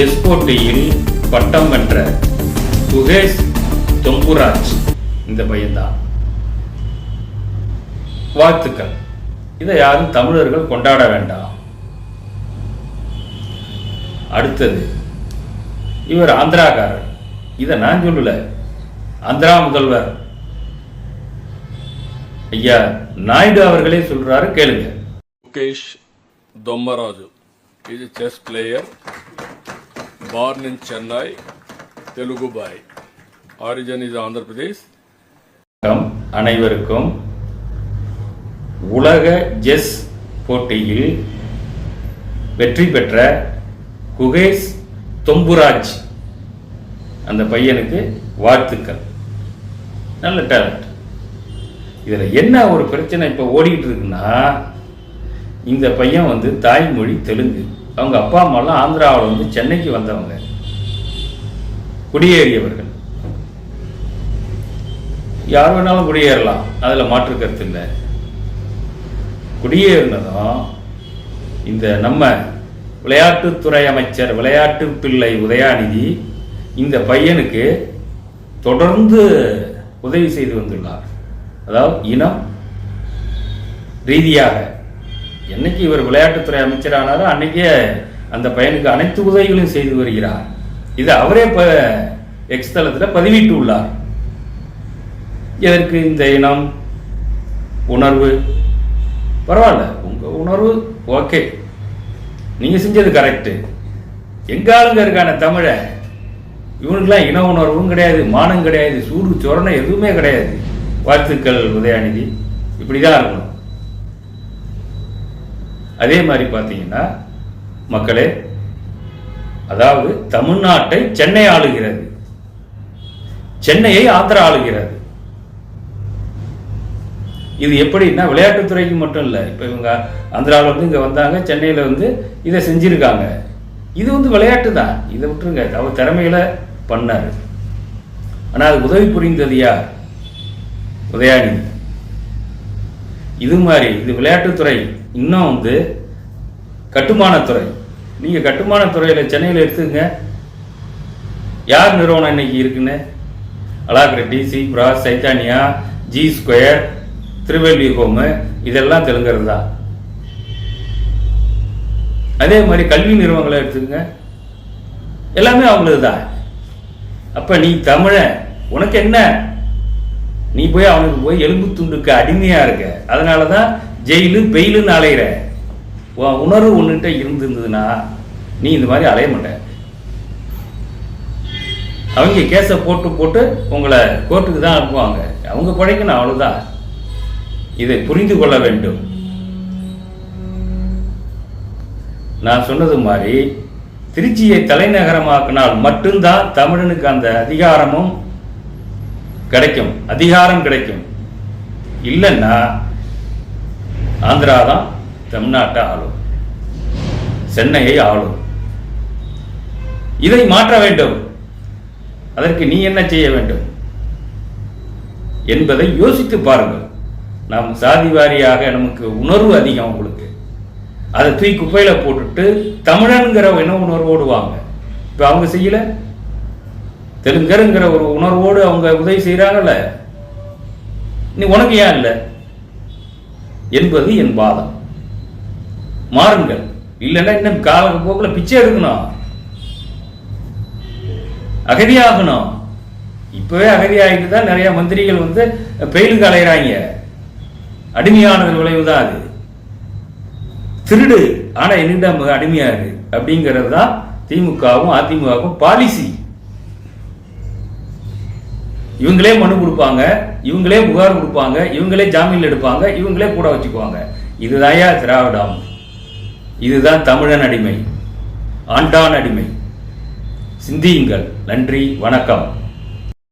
எஸ்கோட்டையில் பட்டம் வென்ற சுகேஷ் தொம்புராஜ் இந்த பையன்தான். வாழ்த்துக்கள். இதை யாரும் தமிழர்கள் கொண்டாட வேண்டாம். அடுத்தது இவர் ஆந்திராக்காரர். இதை நான் சொல்லல. ஆந்திரா முதல்வர். ஐயா நாயுடு அவர்களே சொல்றாரு கேளுங்க. முகேஷ் தொம்மராஜு. இது chess player born in Chennai, Telugu boy. Origin is Andhra Pradesh. அனைவருக்கும் உலக ஜெஸ் போட்டியில் வெற்றி பெற்ற குகேஷ் தொம்புராஜ் அந்த பையனுக்கு வாழ்த்துக்கள் நல்ல டேலண்ட் இதில் என்ன ஒரு பிரச்சனை இப்போ ஓடிட்டு இருக்குன்னா இந்த பையன் வந்து தாய்மொழி தெலுங்கு அவங்க அப்பா அம்மாலாம் ஆந்திராவில் வந்து சென்னைக்கு வந்தவங்க. குடியேறியவர்கள். யார் வேணாலும் குடியேறலாம். அதில் மாற்று கருத்து இல்லை. குடியேறினதும் இந்த நம்ம விளையாட்டுத்துறை அமைச்சர் விளையாட்டு பிள்ளை உதயாநிதி இந்த பையனுக்கு தொடர்ந்து உதவி செய்து வந்துள்ளார். அதாவது இனம் ரீதியாக என்னைக்கு இவர் விளையாட்டுத்துறை அமைச்சரானாரோ அன்னைக்கே அந்த பையனுக்கு அனைத்து உதவிகளையும் செய்து வருகிறார். இதை அவரே இப்போ எக்ஸ் தளத்தில் பதிவிட்டு உள்ளார் எதற்கு இந்த இனம்? உணர்வு. பரவாயில்ல உங்க உணர்வு ஓகே. நீங்க செஞ்சது கரெக்டு எங்க ஆளுங்க இருக்கான தமிழை இவனுக்கெல்லாம் இன உணர்வும் கிடையாது மானம் கிடையாது சூடு சொரணை எதுவுமே கிடையாது. வாழ்த்துக்கள் உதயாநிதி. இப்படிதான் இருக்கணும். அதே மாதிரி பார்த்தீங்கன்னா மக்களே அதாவது தமிழ்நாட்டை சென்னை ஆளுகிறது. சென்னையை ஆந்திரா ஆளுகிறது. இது எப்படின்னா விளையாட்டுத்துறைக்கு மட்டும் இல்லை. இப்போ இவங்க ஆந்திராவில் வந்து இங்கே வந்தாங்க சென்னையில் வந்து இதை செஞ்சுருக்காங்க. இது வந்து விளையாட்டு தான். இதை விட்டுருங்க. அவர் திறமையில பண்ணார். ஆனால் அது உதவி புரிந்தது யார்? உதயாநிதி. இது மாதிரி இது விளையாட்டுத்துறை இன்னும் வந்து கட்டுமானத்துறை. நீங்கள் கட்டுமானத்துறையில் சென்னையில் எடுத்துங்க யார் நிறுவனம் இன்னைக்கு இருக்குன்னு? அலாக்ரெட்டி சீப்ரா சைத்தானியா ஜி ஸ்கொயர் திருவள்ளி ஹோமு இதெல்லாம் தெலுங்கிறது தான் அதே மாதிரி கல்வி நிறுவனங்களை எடுத்துக்கங்க. எல்லாமே அவங்களது தான் அப்போ நீ தமிழன் உனக்கு என்ன? நீ போய் அவனுக்கு போய் எலும்பு துண்டுக்கு அடிமையாக இருக்க. அதனால தான் ஜெயிலு பெயிலுன்னு அலையிற. உன் உணர்வு ஒன்றுகிட்ட இருந்திருந்ததுன்னா நீ இந்த மாதிரி அலைய மாட்ட. அவங்க கேஸை போட்டு போட்டு உங்களை கோர்ட்டுக்கு தான் அனுப்புவாங்க. அவங்க பழைக்கணும் அவ்வளோதான் இதை புரிந்து கொள்ள வேண்டும். நான் சொன்னது மாதிரி திருச்சியை தலைநகரமாக்கினால் மட்டும்தான் தமிழனுக்கு அந்த அதிகாரமும் கிடைக்கும் அதிகாரம் கிடைக்கும். இல்லைன்னா ஆந்திரா தான் தமிழ்நாட்டை ஆளும். சென்னையை ஆளும். இதை மாற்ற வேண்டும். அதற்கு நீ என்ன செய்ய வேண்டும்? என்பதை யோசித்து பாருங்கள். நாம் சாதி வாரியாக நமக்கு உணர்வு அதிகம் உங்களுக்கு. அதை தூக்கி குப்பையில் போட்டுட்டு தமிழனுங்கிற என்ன உணர்வோடு வாங்க. இப்போ அவங்க செய்யலை? தெலுங்கருங்கிற ஒரு உணர்வோடு அவங்க உதவி செய்கிறாங்கல்ல நீ உனக்கு ஏன் இல்லை? என்பது என் வாதம். மாறுங்கள். இல்லைன்னா இன்னும் கால போக்கில் பிச்சை எடுக்கணும். அகதியாகணும். இப்பவே அகதியாகிட்டு தான் நிறைய மந்திரிகள் வந்து பெயிலுக்கு அலைகிறாங்க அடிமையானது விளைவுதான் அது. திருடு. ஆனால் என்னிடம் அடிமையாரு அப்படிங்கிறது தான் திமுகவும் அதிமுகவும் பாலிசி இவங்களே மனு கொடுப்பாங்க இவங்களே புகார் கொடுப்பாங்க இவங்களே ஜாமீன் எடுப்பாங்க இவங்களே கூட வச்சுக்குவாங்க. இதுதாயா திராவிடம் இதுதான் தமிழன் அடிமை. ஆண்டான் அடிமை. சிந்தியுங்கள். நன்றி வணக்கம்.